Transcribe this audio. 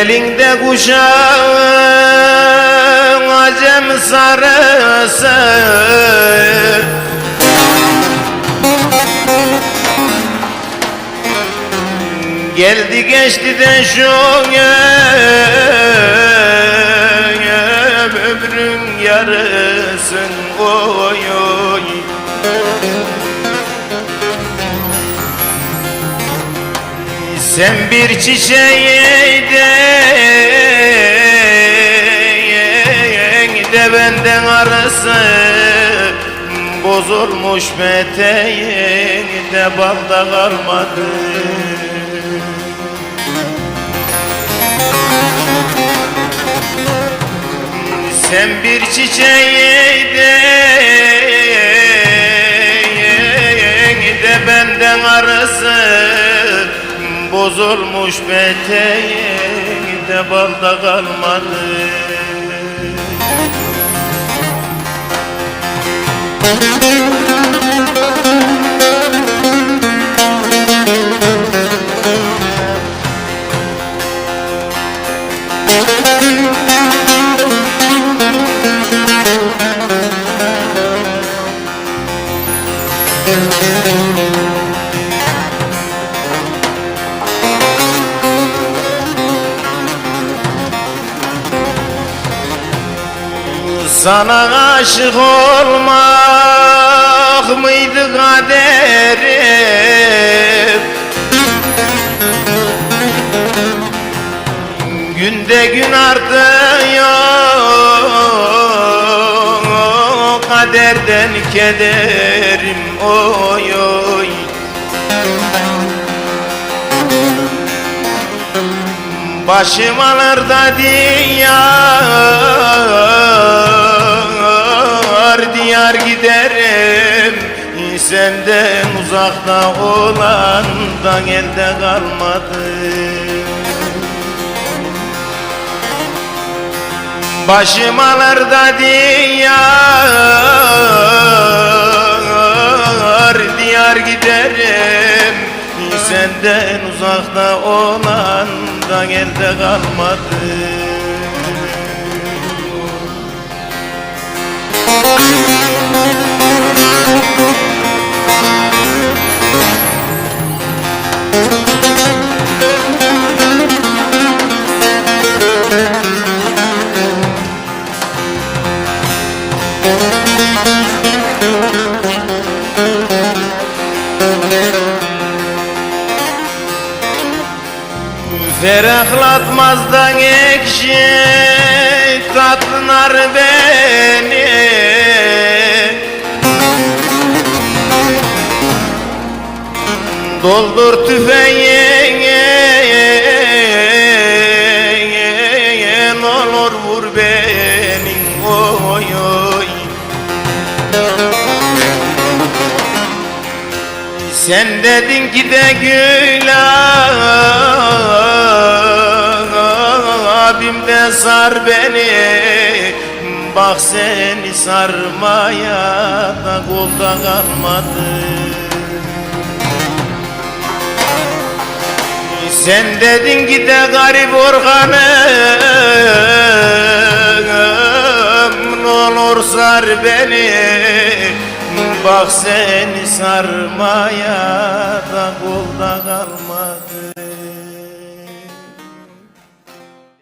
Elinde kuşağın acem sarısı Geldi geçti de şu ömrün yarısın oy Sen bir çiçeğiydin de benden arası Bozulmuş peteğin de balda kalmadı. Sen bir çiçeğiydin de benden arası Bozulmuş peteğin de balda kalmadı Sana aşık olmak mıydı kaderim? Günde gün artıyor Kaderden kederim oy oy. Başım alır da diyar Senden uzakta olandan elde kalmadı. Başım da diyar Diyar giderim. Senden uzakta olandan elde kalmadı Ferahlatmazdan ekşi tatlılar beni. Doldur tüfeğini Sen dedin ki de gül abim de sar beni. Bak seni sarmaya da kolda kalmadı. Sen dedin ki de garip organım Ne olur sar beni Bak seni sarmaya da kolda kalmadı